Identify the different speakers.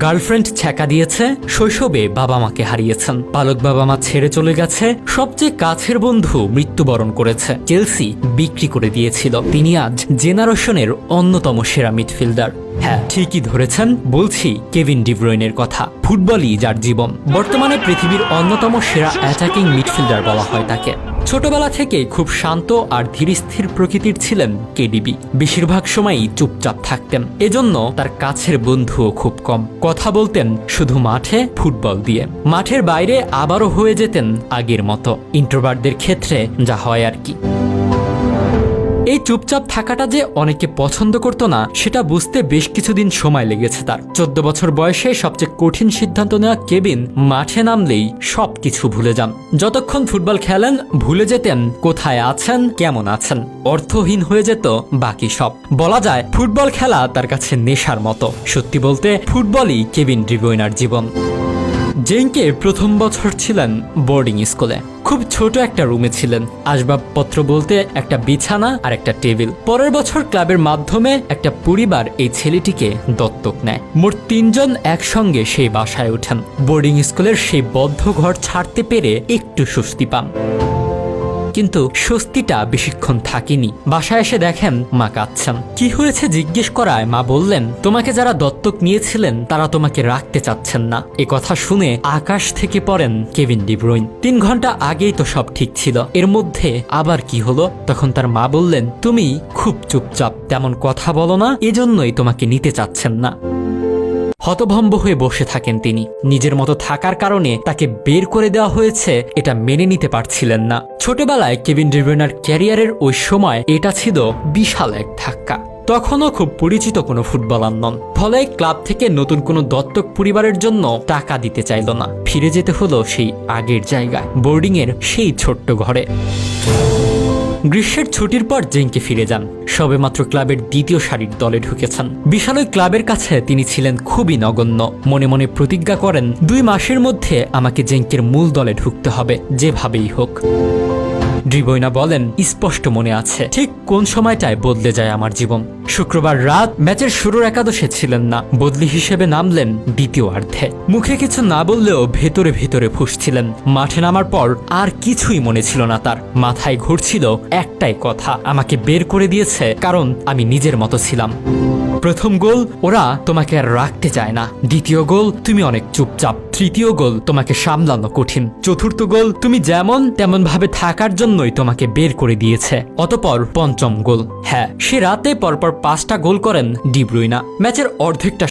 Speaker 1: Girlfriend ছ্যাঁকা দিয়েছে, শৈশবে বাবা মাকে হারিয়েছেন। পালক বাবা মা ছেড়ে চলে গেছে, সবচেয়ে কাছের বন্ধু মৃত্যুবরণ করেছে। চেলসি বিক্রি করে দিয়েছিল। তিনি আজ জেনারেশনের অন্যতম সেরা মিডফিল্ডার। হ্যাঁ ঠিকই ধরেছেন, বলছি কেভিন ডিব্রয়নের কথা। ফুটবলই যার জীবন। বর্তমানে পৃথিবীর অন্যতম সেরা অ্যাটাকিং মিডফিল্ডার বলা হয় তাকে। ছোটবেলা থেকে খুব শান্ত আর ধীরস্থির প্রকৃতির ছিলেন কেডিবি। বেশিরভাগ সময়ই চুপচাপ থাকতেন। এজন্য তার কাছের বন্ধুও খুব কম। কথা বলতেন শুধু মাঠে ফুটবল দিয়ে। মাঠের বাইরে আবারও হয়ে যেতেন আগের মতো। ইন্ট্রোভার্টদের ক্ষেত্রে যা হয় আর কি। এই চুপচাপ থাকাটা যে অনেকে পছন্দ করতো না, সেটা বুঝতে বেশ কিছুদিন সময় লেগেছে তার। চোদ্দ বছর বয়সে সবচেয়ে কঠিন সিদ্ধান্ত নেওয়া কেবিন মাঠে নামলেই সবকিছু ভুলে যান। যতক্ষণ ফুটবল খেলেন, ভুলে যেতেন কোথায় আছেন, কেমন আছেন, অর্থহীন হয়ে যেত বাকি সব। বলা যায়, ফুটবল খেলা তার কাছে নেশার মতো। সত্যি বলতে, ফুটবলই কেবিন ডিব্রয়নার জীবন। জেঙ্কে প্রথম বছর ছিলেন বোর্ডিং স্কুলে। খুব ছোট একটা রুমে ছিলেন। আসবাবপত্র বলতে একটা বিছানা আর একটা টেবিল। পরের বছর ক্লাবের মাধ্যমে একটা পরিবার এই ছেলেটিকে দত্তক নেয়। মোট তিনজন একসঙ্গে সেই বাসায় ওঠেন। বোর্ডিং স্কুলের সেই বদ্ধ ঘর ছাড়তে পেরে একটু স্বস্তি পান। কিন্তু স্বস্তিটা বেশিক্ষণ থাকেনি। বাসায় এসে দেখেন মা কাঁদছেন। কি হয়েছে জিজ্ঞেস করায় মা বললেন, তোমাকে যারা দত্তক নিয়েছিলেন, তারা তোমাকে রাখতে চাচ্ছেন না। এ কথা শুনে আকাশ থেকে পড়েন কেভিন ডিব্রুইন তিন ঘণ্টা আগেই তো সব ঠিক ছিল। এর মধ্যে আবার কি হলো? তখন তার মা বললেন, তুমি খুব চুপচাপ, তেমন কথা বলো না, এজন্যই তোমাকে নিতে চাচ্ছেন না। হতভম্ব হয়ে বসে থাকেন তিনি। নিজের মতো থাকার কারণে তাকে বের করে দেওয়া হয়েছে এটা মেনে নিতে পারছিলেন না। ছোটবেলায় কেভিন ডিব্রুইনার ক্যারিয়ারের ওই সময় এটা ছিল বিশাল এক ধাক্কা। তখনও খুব পরিচিত কোনো ফুটবলার নন। ফলে ক্লাব থেকে নতুন কোনো দত্তক পরিবারের জন্য টাকা দিতে চাইল না। ফিরে যেতে হলো সেই আগের জায়গায়, বোর্ডিংয়ের সেই ছোট্ট ঘরে। গ্রীষ্মের ছুটির পর জেঙ্কে ফিরে যান। সবেমাত্র ক্লাবের দ্বিতীয় সারির দলে ঢুকেছেন। বিশাল ওই ক্লাবের কাছে তিনি ছিলেন খুবই নগণ্য। মনে মনে প্রতিজ্ঞা করেন, দুই মাসের মধ্যে আমাকে জেঙ্কের মূল দলে ঢুকতে হবে, যেভাবেই হোক। ড্রিবইনা বলেন, স্পষ্ট মনে আছে। ঠিক কোন সময়টায় বদলে যায় আমার জীবন? শুক্রবার রাত ম্যাচের শুরুর একাদশে ছিলেন না। বদলি হিসেবে নামলেন দ্বিতীয় অর্ধে। মুখে কিছু না বললেও ভেতরে ভেতরে ফুসছিলেন। মাঠে নামার পর আর কিছুই মনে ছিল না তার। মাথায় ঘুরছিল একটাই কথা। আমাকে বের করে দিয়েছে কারণ আমি নিজের মতো ছিলাম। প্রথম গোল, ওরা তোমাকে আর রাখতে চায় না। দ্বিতীয় গোল, তুমি অনেক চুপচাপ। তৃতীয় গোল, তোমাকে সামলানো কঠিন। চতুর্থ গোল, তুমি যেমন তেমন ভাবে থাকার জন্যই তোমাকে বের করে দিয়েছে। অতপর পঞ্চম গোল। হ্যাঁ সে রাতে পরপর পাঁচটা গোল করেন ডিব্রুইনা। ম্যাচের অর্ধেকটা